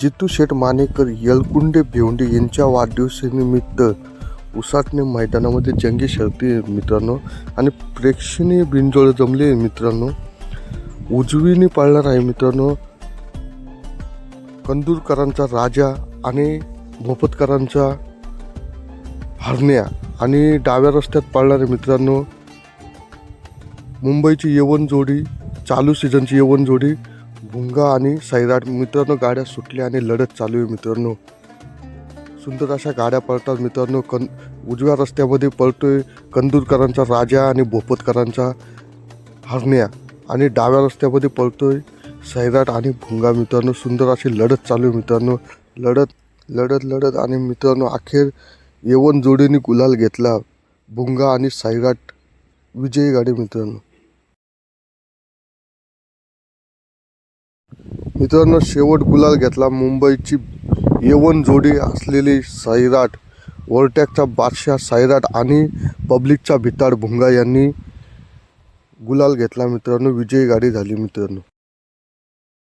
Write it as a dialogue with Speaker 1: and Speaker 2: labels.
Speaker 1: जितू शेठ मानेकर यलकुंडे भेवंडे यांच्या वाढदिवसानिमित्त उसाटणे मैदानामध्ये जंगी शर्ती मित्रांनो. आणि प्रेक्षणीय बिंजोळ जमले मित्रांनो. उजवीने पाळणार आहे मित्रांनो. कंदूरकरांचा राजा आणि भोपतकरांचा हरण्या आणि डाव्या रस्त्यात पाळणारे मित्रांनो. मुंबईची यवन जोडी चालू सीझनची यवन जोडी भुंगा आणि सैराट मित्रांनो गाड्या सुटल्या आणि लढत चालू आहे मित्रांनो. सुंदर अशा गाड्या पळतात मित्रांनो. कन उजव्या रस्त्यामध्ये पळतोय कंदूरकरांचा राजा आणि भोपतकरांचा हरण्या. आणि डाव्या रस्त्यामध्ये पळतोय सैराट आणि भुंगा मित्रांनो. सुंदर अशी लढत चालू आहे मित्रांनो. लढत लढत लढत आणि मित्रांनो अखेर येवन जोडीने गुलाल घेतला. भुंगा आणि सैराट विजयी गाडी मित्रांनो. मित्रांनो शेवट गुलाल घेतला. मुंबईची येवन जोडी असलेली साईराट ओव्हरटॅकचा बादशाह साईराट आणि पब्लिकचा भिताड भुंगा यांनी गुलाल घेतला. मित्रांनो विजयी गाडी झाली मित्रांनो.